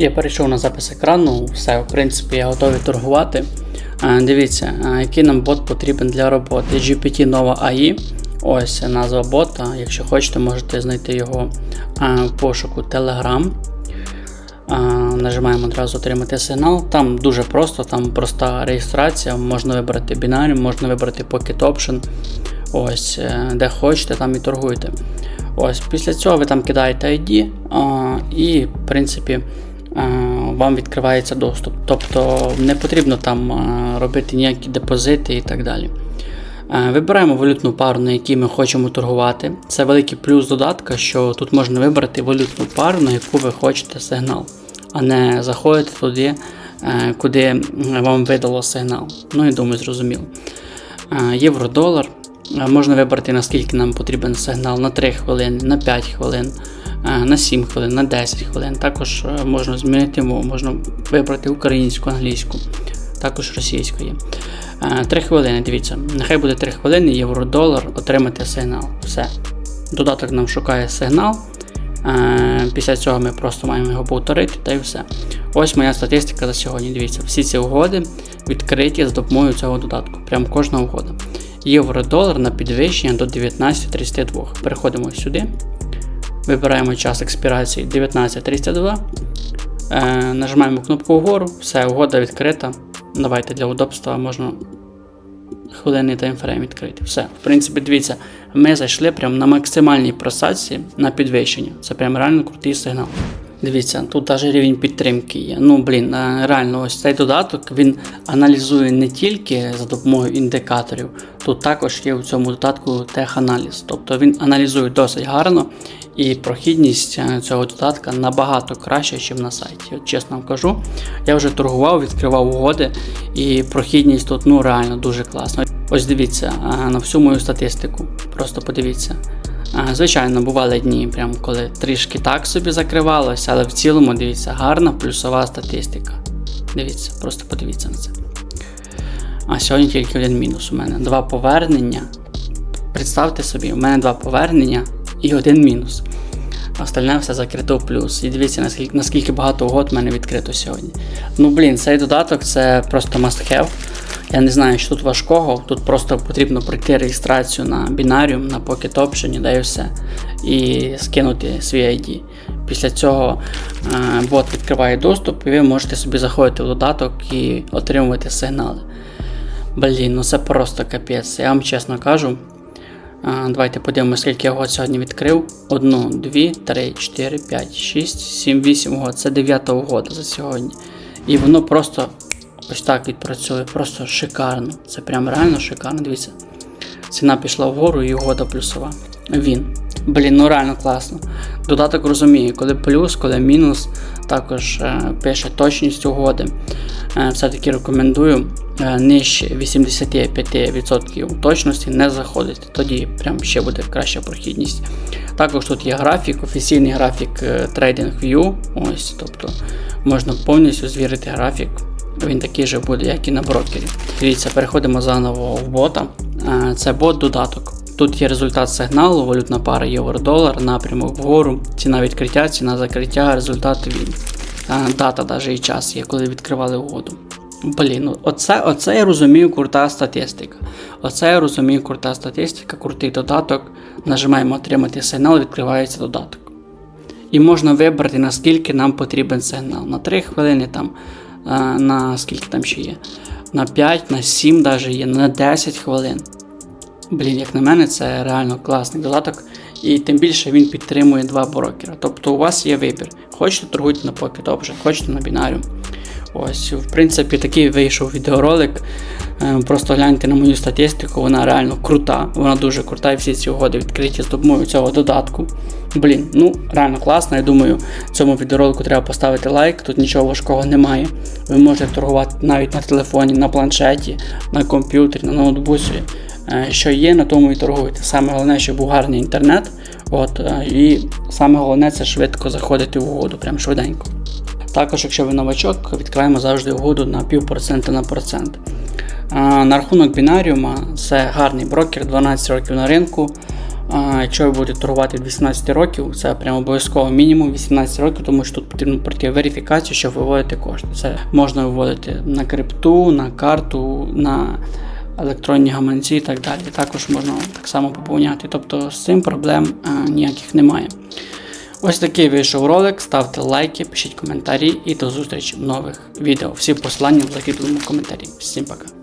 Я перейшов на запис екрану, все, в принципі, я готовий торгувати. Дивіться, який нам бот потрібен для роботи. GPT Nova AI. Ось назва бота. Якщо хочете, можете знайти його в пошуку Telegram. Нажимаємо одразу отримати сигнал. Там дуже просто, там проста реєстрація. Можна вибрати бінарі, можна вибрати Pocket Option. Ось, е, де хочете, там і торгуйте. Ось, після цього ви там кидаєте ID і, в принципі, вам відкривається доступ. Тобто не потрібно там робити ніякі депозити і так далі. Е, Вибираємо валютну пару, на якій ми хочемо торгувати. Це великий плюс додатка, що тут можна вибрати валютну пару, на яку ви хочете сигнал, а не заходити туди, е, куди вам видало сигнал. Ну і думаю, зрозуміло. Е, Євро-долар. Е, Можна вибрати, наскільки нам потрібен сигнал на 3 хвилини, на 5 хвилин, е, на 7 хвилин, на 10 хвилин. Також е, можна змінити мову, можна вибрати українську, англійську, також російську є. 3 хвилини, дивіться, нехай буде 3 хвилини, євро-долар, отримати сигнал. Все. Додаток нам шукає сигнал. Після цього ми просто маємо його повторити та й все. Ось моя статистика за сьогодні. Дивіться, всі ці угоди відкриті з допомогою цього додатку. Прям кожна угода. Євро-долар на підвищення до 19.32. Переходимо сюди. Вибираємо час експірації 19.32. Е, нажимаємо кнопку вгору, все, угода відкрита. Давайте для удобства можна хвилинний таймфрейм відкрити. Все. В принципі, дивіться, ми зайшли прямо на максимальній просадці на підвищення. Це прям реально крутий сигнал. Дивіться, тут навіть рівень підтримки є. Ну, блін, е, реально, ось цей додаток він аналізує не тільки за допомогою індикаторів, тут також є у цьому додатку теханаліз. Тобто він аналізує досить гарно, і прохідність е, цього додатка набагато краще, ніж на сайті. От чесно вам кажу, я вже торгував, відкривав угоди, і прохідність тут ну реально дуже класна. Ось дивіться е, на всю мою статистику. Просто подивіться. Звичайно, бували дні, прям коли трішки так собі закривалося, але в цілому дивіться, гарна плюсова статистика. Дивіться, просто подивіться на це. А сьогодні тільки один мінус у мене. Два повернення. Представте собі, у мене два повернення і один мінус. Остальне все закрито в плюс. І дивіться, наскільки, наскільки багато угод в мене відкрито сьогодні. Ну, блін, цей додаток це просто must have. Я не знаю, що тут важкого. Тут просто потрібно пройти реєстрацію на бінаріум, на Pocket Option, да і все. І скинути свій ID. Після цього е, бот відкриває доступ, і ви можете собі заходити в додаток і отримувати сигнали. Блін, ну це просто капець. Я вам чесно кажу. А, Давайте подивимося, скільки я угод сьогодні відкрив. Одну, дві, три, чотири, п'ять, шість, сім, вісім угод. Це дев'ята угода за сьогодні. І воно просто ось так відпрацює. Просто шикарно. Це прям реально шикарно. Дивіться. Ціна пішла вгору і угода плюсова. Він. Блін, ну реально класно. Додаток розуміє, коли плюс, коли мінус. Також е, пише точність угоди. Е, все-таки рекомендую е, нижче 85% точності не заходити. Тоді прям ще буде краща прохідність. Також тут є графік, офіційний графік е, TradingView. Ось, тобто можна повністю звірити графік. Він такий же буде, як і на брокері. Дивіться, переходимо заново в бота. Е, Це бот-додаток. Тут є результат сигналу, валютна пара євро-долар, напрямок вгору, ціна відкриття, ціна закриття, результат він. Е, Дата навіть і час є, коли відкривали угоду. Блін, ну оце, оце я розумію крута статистика. Оце я розумію крута статистика, крутий додаток. Нажимаємо отримати сигнал, відкривається додаток. І можна вибрати, наскільки нам потрібен сигнал. На 3 хвилини, там, на скільки там ще є. На 5, на 7 навіть є, на 10 хвилин. Блін, як на мене, це реально класний додаток. І тим більше він підтримує два брокера. Тобто у вас є вибір. Хочете торгуйте на Pocket Option, хочете на бінаріум. Ось, в принципі, такий вийшов відеоролик. Е, Просто гляньте на мою статистику, вона реально крута, вона дуже крута, і всі ці угоди відкриті з допомогою цього додатку. Блін, ну реально класно. Я думаю, цьому відеоролику треба поставити лайк, тут нічого важкого немає. Ви можете торгувати навіть на телефоні, на планшеті, на комп'ютері, на ноутбуці. Е, Що є, на тому і торгуйте. Саме головне, щоб був гарний інтернет. От, е, і саме головне це швидко заходити в угоду, прям швиденько. Також, якщо ви новачок, відкриваємо завжди угоду на півпроцента на процент. На рахунок бінаріума це гарний брокер, 12 років на ринку. Якщо ви будете торгувати від 18 років, це прямо обов'язково мінімум 18 років, тому що тут потрібно пройти верифікацію, щоб виводити кошти. Це можна виводити на крипту, на карту, на електронні гаманці і так далі. Також можна так само поповняти. Тобто з цим проблем ніяких немає. Ось такий вийшов ролик. Ставте лайки, пишіть коментарі і до зустрічі в нових відео. Всі посилання в закріпленому коментарі. Всім пока.